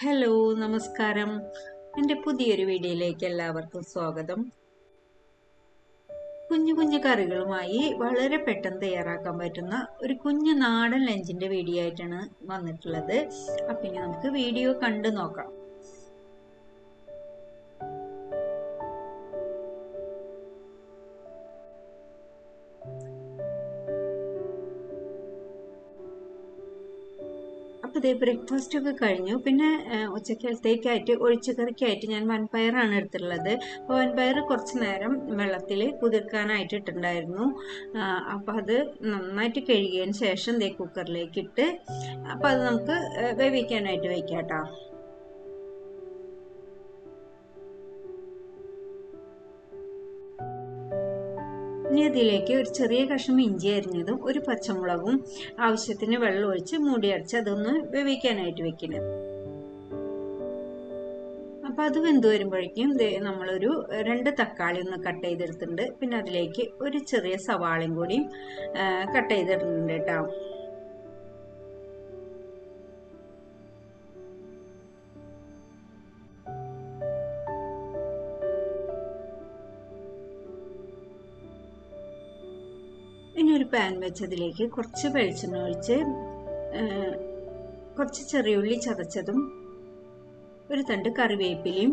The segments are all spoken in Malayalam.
ഹലോ നമസ്കാരം. എന്റെ പുതിയൊരു വീഡിയോയിലേക്ക് എല്ലാവർക്കും സ്വാഗതം. കുഞ്ഞു കുഞ്ഞു കറികളുമായി വളരെ പെട്ടെന്ന് തയ്യാറാക്കാൻ പറ്റുന്ന ഒരു കുഞ്ഞു നാടൻ ലഞ്ചിന്റെ വീഡിയോ ആയിട്ടാണ് വന്നിട്ടുള്ളത്. അപ്പം ഇനി നമുക്ക് വീഡിയോ കണ്ടു നോക്കാം. അപ്പോൾ ബ്രേക്ക്ഫാസ്റ്റ് ഒക്കെ കഴിഞ്ഞു. പിന്നെ ഉച്ചക്കലത്തേക്കായിട്ട് ഒഴിച്ചുകറിക്കായിട്ട് ഞാൻ വൻപയറാണ് എടുത്തിട്ടുള്ളത്. അപ്പോൾ വൻപയർ കുറച്ച് നേരം വെള്ളത്തിൽ കുതിർക്കാനായിട്ട് ഇട്ടുണ്ടായിരുന്നു അപ്പോൾ അത് നന്നായിട്ട് കഴുകിയതിന് ശേഷം ദേ കുക്കറിലേക്ക് ഇട്ട് അപ്പോൾ അത് നമുക്ക് വേവിക്കാനായിട്ട് വയ്ക്കാം കേട്ടോ ഇനി ഒരു ചെറിയ കഷ്ണം ഇഞ്ചി അരിഞ്ഞതും ഒരു പച്ചമുളകും ആവശ്യത്തിന് വെള്ളം ഒഴിച്ച് മൂടി അടച്ച് അതൊന്ന് വേവിക്കാനായിട്ട് വെക്കണം. അപ്പം അത് വെന്ത് വരുമ്പോഴേക്കും നമ്മളൊരു രണ്ട് തക്കാളി ഒന്ന് കട്ട് ചെയ്തെടുത്തിട്ടുണ്ട്. പിന്നെ അതിലേക്ക് ഒരു ചെറിയ സവാളയും കൂടിയും കട്ട് ചെയ്തിട്ടുണ്ട് കേട്ടോ. ഇനി ഒരു പാൻ വെച്ചതിലേക്ക് കുറച്ച് വെളിച്ചെണ്ണ ഒഴിച്ച് കുറച്ച് ചെറിയുള്ളി ചതച്ചതും ഒരു തണ്ട് കറിവേപ്പിലയും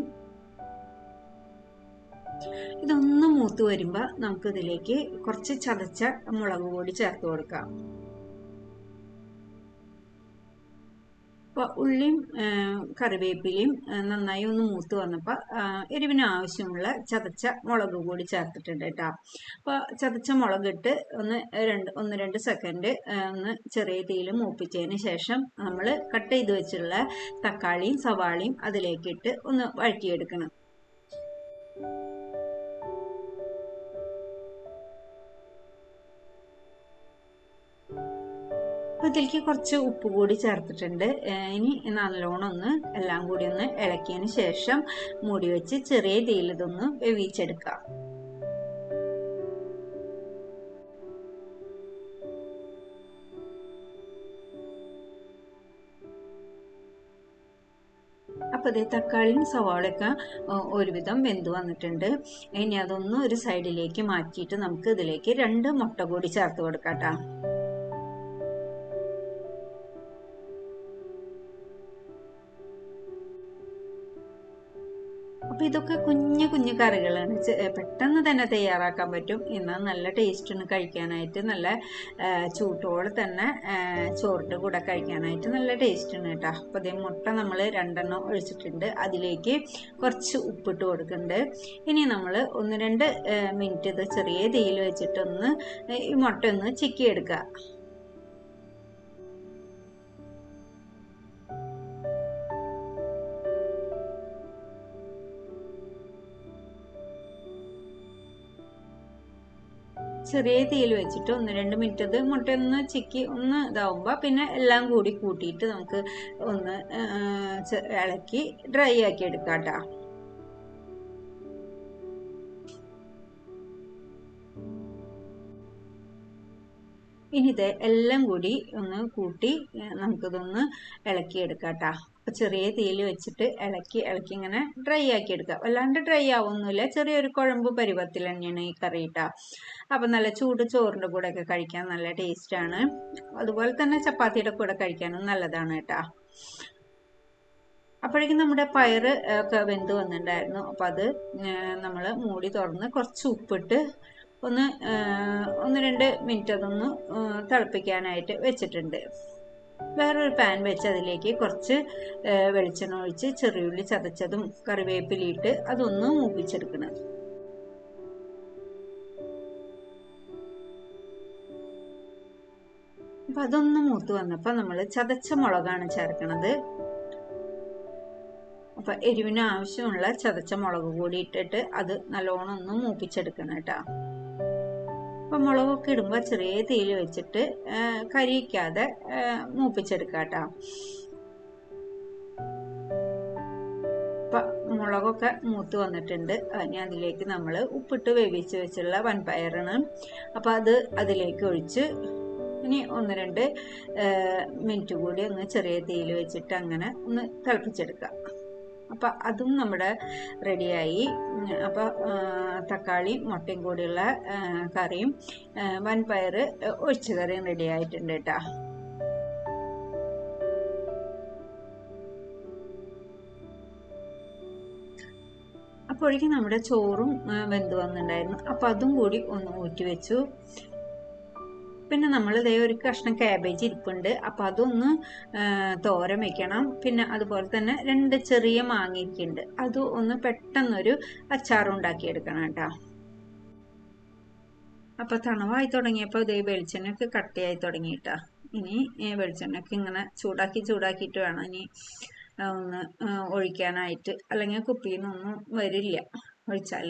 ഇതൊന്ന് മൂത്ത് വരുമ്പോൾ നമുക്കിതിലേക്ക് കുറച്ച് ചതച്ച മുളക് പൊടി ചേർത്ത് കൊടുക്കാം. അപ്പോൾ ഉള്ളിയും കറിവേപ്പിലയും നന്നായി ഒന്ന് മൂത്ത് വന്നപ്പോൾ എരിവിന് ആവശ്യമുള്ള ചതച്ച മുളക് കൂടി ചേർത്തിട്ടുണ്ട് കേട്ടോ. അപ്പോൾ ചതച്ച മുളകിട്ട് ഒന്ന് രണ്ട് ഒന്ന് രണ്ട് സെക്കൻഡ് ഒന്ന് ചെറിയ തീയിൽ മൂപ്പിച്ചതിന് ശേഷം നമ്മൾ കട്ട് ചെയ്ത് വെച്ചിട്ടുള്ള തക്കാളിയും സവാളയും അതിലേക്കിട്ട് ഒന്ന് വഴറ്റിയെടുക്കണം. അപ്പോൾ ഇതിലേക്ക് കുറച്ച് ഉപ്പ് കൂടി ചേർത്തിട്ടുണ്ട്. ഇനി നല്ലോണം ഒന്ന് എല്ലാം കൂടി ഒന്ന് ഇളക്കിയതിന് ശേഷം മൂടി വെച്ച് ചെറിയ തീയിൽ ഇതൊന്ന് വേവിച്ചെടുക്കാം. അപ്പോൾ ഇതേ തക്കാളിയും സവാളയൊക്കെ ഒരുവിധം വെന്ത് വന്നിട്ടുണ്ട്. ഇനി അതൊന്ന് ഒരു സൈഡിലേക്ക് മാറ്റിയിട്ട് നമുക്ക് ഇതിലേക്ക് രണ്ട് മുട്ട കൂടി ചേർത്ത് കൊടുക്കാം കേട്ടോ അപ്പോൾ ഇതൊക്കെ കുഞ്ഞു കുഞ്ഞു കറികളാണ്. പെട്ടെന്ന് തന്നെ തയ്യാറാക്കാൻ പറ്റും. എന്നാൽ നല്ല ടേസ്റ്റാണ് കഴിക്കാനായിട്ട് നല്ല ചൂട്ടോടെ തന്നെ ചോറിന്റെ കൂടെ കഴിക്കാനായിട്ട് നല്ല ടേസ്റ്റാണ് കേട്ടോ അപ്പോൾ അതേ മുട്ട നമ്മൾ രണ്ടെണ്ണം ഒഴിച്ചിട്ടുണ്ട്. അതിലേക്ക് കുറച്ച് ഉപ്പിട്ട് കൊടുക്കുന്നുണ്ട്. ഇനി നമ്മൾ ഒന്ന് രണ്ട് മിനിറ്റ് ഇത് ചെറിയ തീയിൽ വെച്ചിട്ടൊന്ന് ഈ മുട്ട ഒന്ന് ചിക്കി എടുക്കുക ചെറിയ തീയിൽ വെച്ചിട്ട് ഒന്ന് രണ്ട് മിനിറ്റ് അത് മുട്ടയൊന്ന് ചിക്കി ഒന്ന് ഇതാവുമ്പോൾ പിന്നെ എല്ലാം കൂടി കൂട്ടിയിട്ട് നമുക്ക് ഒന്ന് ഇളക്കി ഡ്രൈ ആക്കി എടുക്കാം കേട്ടോ. ഇനി ഇത് എല്ലാം കൂടി ഒന്ന് കൂട്ടി നമുക്കിതൊന്ന് ഇളക്കിയെടുക്കാം കേട്ടോ. അപ്പോൾ ചെറിയ തീയിൽ വെച്ചിട്ട് ഇളക്കി ഇളക്കി ഇങ്ങനെ ഡ്രൈ ആക്കി എടുക്കുക. വല്ലാണ്ട് ഡ്രൈ ആവുന്നില്ല ചെറിയൊരു കുഴമ്പ് പരുവത്തിൽ തന്നെയാണ് ഈ കറി കേട്ടോ അപ്പം നല്ല ചൂട് ചോറിന്റെ കൂടെ ഒക്കെ കഴിക്കാൻ നല്ല ടേസ്റ്റാണ് അതുപോലെ തന്നെ ചപ്പാത്തിയുടെ കൂടെ കഴിക്കാനും നല്ലതാണ് കേട്ടോ അപ്പോഴേക്കും നമ്മുടെ പയറ് ഒക്കെ വെന്ത് വന്നിട്ടുണ്ടായിരുന്നു. അപ്പോൾ അത് നമ്മൾ മൂടി തുറന്ന് കുറച്ച് ഉപ്പിട്ട് ഒന്ന് ഒന്ന് രണ്ട് മിനിറ്റ് അതൊന്ന് തിളപ്പിക്കാനായിട്ട് വെച്ചിട്ടുണ്ട്. വേറൊരു പാൻ വെച്ച് അതിലേക്ക് കുറച്ച് വെളിച്ചെണ്ണ ഒഴിച്ച് ചെറിയുള്ളി ചതച്ചതും കറിവേപ്പിലിട്ട് അതൊന്ന് മൂപ്പിച്ചെടുക്കണം. അപ്പം അതൊന്ന് മൂത്ത് വന്നപ്പോൾ നമ്മൾ ചതച്ച മുളകാണ് ചേർക്കണത്. അപ്പം എരിവിന് ആവശ്യമുള്ള ചതച്ച മുളക് കൂടി ഇട്ടിട്ട് അത് നല്ലോണം ഒന്ന് മൂപ്പിച്ചെടുക്കണം കേട്ടോ. അപ്പം മുളകൊക്കെ ഇടുമ്പോൾ ചെറിയ തീയിൽ വെച്ചിട്ട് കരിയിക്കാതെ മൂപ്പിച്ചെടുക്കുക കേട്ടോ അപ്പം മുളകൊക്കെ മൂത്ത് വന്നിട്ടുണ്ട്. ഇനി അതിലേക്ക് നമ്മൾ ഉപ്പിട്ട് വേവിച്ച് വെച്ചുള്ള വൻപയറാണ്. അപ്പം അത് അതിലേക്ക് ഒഴിച്ച് ഇനി ഒന്ന് രണ്ട് മിനിറ്റ് കൂടി ഒന്ന് ചെറിയ തീയിൽ വെച്ചിട്ട് അങ്ങനെ ഒന്ന് തിളപ്പിച്ചെടുക്കാം. അപ്പം അതും നമ്മുടെ റെഡിയായി അപ്പോൾ തക്കാളി മുട്ടയും കൂടിയുള്ള കറിയും വൻപയർ ഒഴിച്ച കറിയും റെഡി ആയിട്ടുണ്ട് കേട്ടോ. അപ്പോഴേക്കും നമ്മുടെ ചോറും വെന്ത് വന്നിട്ടുണ്ടായിരുന്നു. അപ്പം അതും കൂടി ഒന്ന് ഊറ്റി വെച്ചു. പിന്നെ നമ്മൾ ഇതേ ഒരു കഷ്ണം ക്യാബേജ് ഇരിപ്പുണ്ട്. അപ്പം അതൊന്ന് തോരൻ വെക്കണം. പിന്നെ അതുപോലെ തന്നെ രണ്ട് ചെറിയ മാങ്ങ ഇരിക്കുന്നുണ്ട്. അത് ഒന്ന് പെട്ടെന്നൊരു അച്ചാറും ഉണ്ടാക്കിയെടുക്കണം കേട്ടോ. അപ്പം തണവായി തുടങ്ങിയപ്പോൾ ഇതേ വെളിച്ചെണ്ണയൊക്കെ കട്ടിയായി തുടങ്ങിയിട്ടാ ഇനി വെളിച്ചെണ്ണയൊക്കെ ഇങ്ങനെ ചൂടാക്കി ചൂടാക്കിയിട്ട് വേണം ഇനി ഒന്ന് ഒഴിക്കാനായിട്ട്. അല്ലെങ്കിൽ കുപ്പിയിൽ നിന്നൊന്നും വരില്ല ഒഴിച്ചാൽ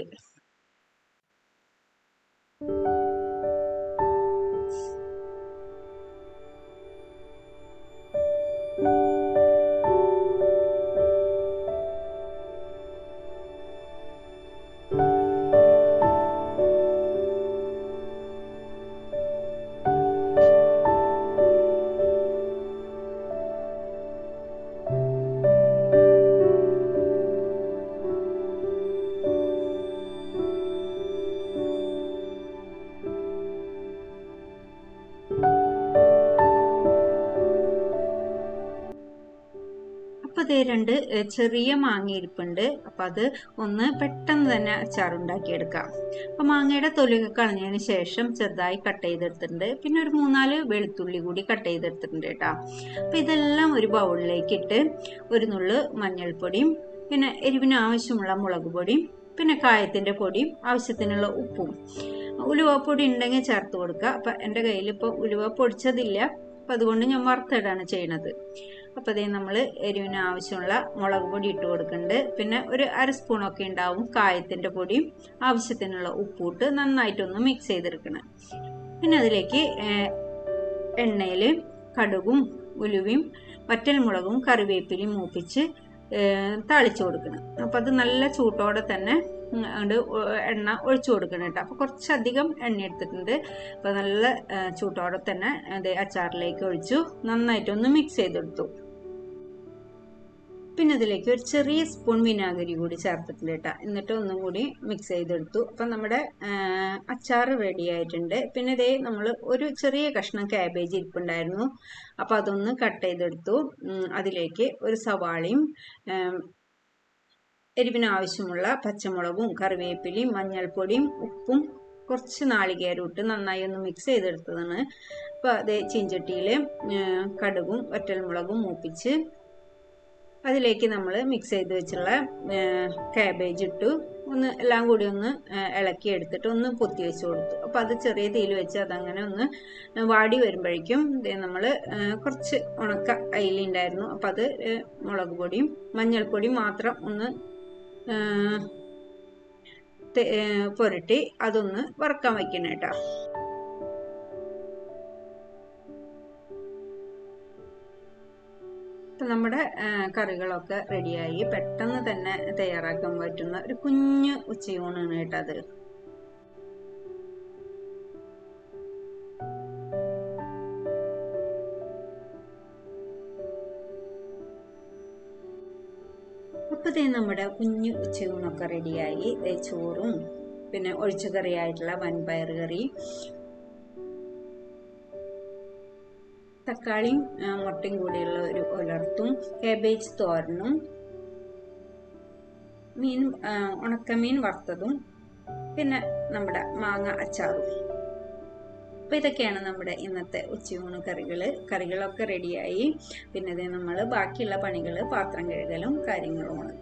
രണ്ട് ചെറിയ മാങ്ങ ഇരിപ്പുണ്ട് അപ്പോൾ അത് ഒന്ന് പെട്ടെന്ന് തന്നെ അച്ചാറുണ്ടാക്കിയെടുക്കാം അപ്പോൾ മാങ്ങയുടെ തൊലിയൊക്കെ കളഞ്ഞതിന് ശേഷം ചെറുതായി കട്ട് ചെയ്തെടുത്തിട്ടുണ്ട്. പിന്നെ ഒരു മൂന്നാൽ വെളുത്തുള്ളി കൂടി കട്ട് ചെയ്തെടുത്തിട്ടുണ്ട് കേട്ടോ. അപ്പോൾ ഇതെല്ലാം ഒരു ബൗളിലേക്ക് ഇട്ട് ഒരു നുള്ളു മഞ്ഞൾപ്പൊടിയും പിന്നെ എരിവിന് ആവശ്യമുള്ള മുളക് പൊടിയും പിന്നെ കായത്തിന്റെ പൊടിയും ആവശ്യത്തിനുള്ള ഉപ്പും. ഉലുവപ്പൊടി ഉണ്ടെങ്കിൽ ചേർത്ത് കൊടുക്കുക അപ്പം എന്റെ കയ്യിൽ ഇപ്പോൾ ഉലുവ പൊടിച്ചതില്ല. അപ്പം അതുകൊണ്ട് ഞാൻ വറുത്തിടാണ് ചെയ്യണത്. അപ്പോൾ അതേ നമ്മൾ എരിവിന് ആവശ്യമുള്ള മുളക് പൊടി ഇട്ട് കൊടുക്കുന്നുണ്ട്. പിന്നെ ഒരു അര സ്പൂണൊക്കെ ഉണ്ടാവും കായത്തിന്റെ പൊടിയും ആവശ്യത്തിനുള്ള ഉപ്പൂട്ട് നന്നായിട്ടൊന്ന് മിക്സ് ചെയ്തെടുക്കണം. പിന്നെ അതിലേക്ക് എണ്ണയിൽ കടുകും ഉലുവയും വറ്റൽമുളകും കറിവേപ്പിലയും മൂപ്പിച്ച് താളിച്ച് കൊടുക്കണം. അപ്പം അത് നല്ല ചൂട്ടോടെ തന്നെ അങ്ങോട്ട് അങ്ങട് എണ്ണ ഒഴിച്ചു കൊടുക്കണം കേട്ടോ. അപ്പോൾ കുറച്ചധികം എണ്ണ എടുത്തിട്ടുണ്ട്. അപ്പോൾ നല്ല ചൂട്ടോടെ തന്നെ അത് അച്ചാറിലേക്ക് ഒഴിച്ചു. നന്നായിട്ടൊന്ന് മിക്സ് ചെയ്തെടുത്തു. പിന്നെ ഇതിലേക്ക് ഒരു ചെറിയ സ്പൂൺ വിനാഗിരി കൂടി ചേർത്തിട്ടില്ല എന്നിട്ട് ഒന്നും കൂടി മിക്സ് ചെയ്തെടുത്തു. അപ്പം നമ്മുടെ അച്ചാർ റെഡി ആയിട്ടുണ്ട്. പിന്നെ ഇതേ നമ്മൾ ഒരു ചെറിയ കഷ്ണം ക്യാബേജ് ഇരിപ്പുണ്ടായിരുന്നു. അപ്പോൾ അതൊന്ന് കട്ട് ചെയ്തെടുത്തു. അതിലേക്ക് ഒരു സവാളയും എരിവിനാവശ്യമുള്ള പച്ചമുളകും കറിവേപ്പിലയും മഞ്ഞൾപ്പൊടിയും ഉപ്പും കുറച്ച് നാളികേരം ഇട്ട് നന്നായി ഒന്ന് മിക്സ് ചെയ്തെടുത്തതാണ്. അപ്പോൾ അതേ ചീഞ്ചട്ടിയിൽ കടുകും വറ്റൽമുളകും മൂപ്പിച്ച് അതിലേക്ക് നമ്മൾ മിക്സ് ചെയ്ത് വെച്ചുള്ള കാബേജ് ഇട്ടു. ഒന്ന് എല്ലാം കൂടി ഒന്ന് ഇളക്കി എടുത്തിട്ട് ഒന്ന് പൊത്തി വെച്ച് കൊടുത്തു. അപ്പം അത് ചെറിയ തീയിൽ വെച്ച് അതങ്ങനെ ഒന്ന് വാടി വരുമ്പോഴേക്കും നമ്മൾ കുറച്ച് ഉണക്ക അയിലുണ്ടായിരുന്നു അപ്പം അത് മുളക് പൊടിയും മഞ്ഞൾപ്പൊടിയും മാത്രം ഒന്ന് പുരട്ടി അതൊന്ന് വറക്കാൻ വയ്ക്കണം കേട്ടോ. ഇപ്പം നമ്മുടെ കറികളൊക്കെ റെഡിയായി. പെട്ടെന്ന് തന്നെ തയ്യാറാക്കാൻ പറ്റുന്ന ഒരു കുഞ്ഞു ഉച്ചയൂണാണ് കേട്ടത് അപ്പോൾ നമ്മുടെ കുഞ്ഞു ഉച്ചയൂണൊക്കെ റെഡിയായി. ചോറും പിന്നെ ഒഴിച്ചുകറിയായിട്ടുള്ള വൻപയർ കറി തക്കാളിയും മുട്ടയും കൂടിയുള്ള ഒരു ഉലർത്തും കാബേജ് തോരനും മീൻ ഉണക്കമീൻ വറുത്തതും പിന്നെ നമ്മുടെ മാങ്ങ അച്ചാറും. അപ്പോൾ ഇതൊക്കെയാണ് നമ്മുടെ ഇന്നത്തെ ഉച്ചയൂണ് കറികൾ കറികളൊക്കെ റെഡിയായി പിന്നെ ഇത് നമ്മൾ ബാക്കിയുള്ള പണികൾ പാത്രം കഴുകലും കാര്യങ്ങളുമാണ്.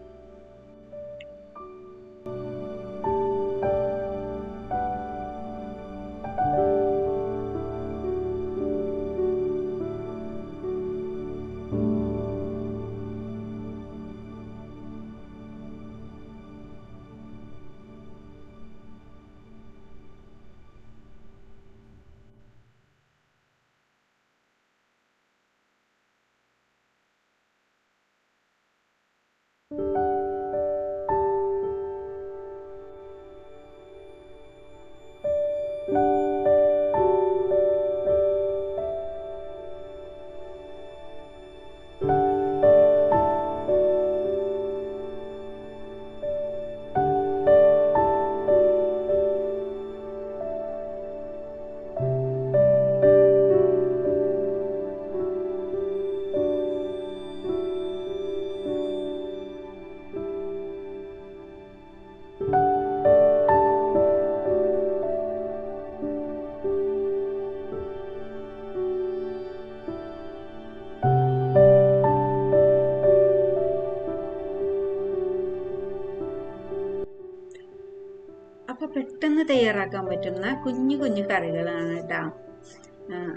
പെട്ടെന്ന് തയ്യാറാക്കാൻ പറ്റുന്ന കുഞ്ഞു കുഞ്ഞു കറികളാണ് കേട്ടോ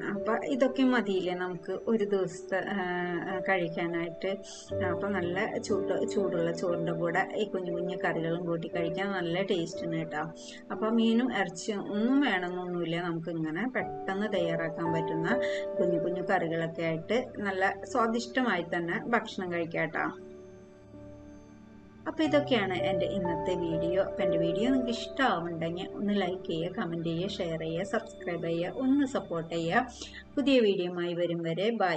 അപ്പം ഇതൊക്കെ മതിയില്ലേ നമുക്ക് ഒരു ദിവസത്തെ കഴിക്കാനായിട്ട്? അപ്പം നല്ല ചൂട് ചൂടുള്ള ചോറിന്റെ കൂടെ ഈ കുഞ്ഞു കുഞ്ഞു കറികളും കൂട്ടി കഴിക്കാൻ നല്ല ടേസ്റ്റാണ് കേട്ടോ അപ്പം മീനും ഇറച്ചിയും ഒന്നും വേണമെന്നൊന്നുമില്ല. നമുക്ക് ഇങ്ങനെ പെട്ടെന്ന് തയ്യാറാക്കാൻ പറ്റുന്ന കുഞ്ഞു കുഞ്ഞു കറികളൊക്കെ ആയിട്ട് നല്ല സ്വാദിഷ്ടമായി തന്നെ ഭക്ഷണം കഴിക്കാം കേട്ടോ അപ്പോൾ ഇതൊക്കെയാണ് എന്റെ ഇന്നത്തെ വീഡിയോ. അപ്പോൾ എന്റെ വീഡിയോ നിങ്ങൾക്ക് ഇഷ്ടമാവുന്നുണ്ടെങ്കിൽ ഒന്ന് ലൈക്ക് ചെയ്യുക കമന്റ് ചെയ്യുക ഷെയർ ചെയ്യുക സബ്സ്ക്രൈബ് ചെയ്യുക ഒന്ന് സപ്പോർട്ട് ചെയ്യുക. പുതിയ വീഡിയോയുമായി വരും വരെ. ബൈ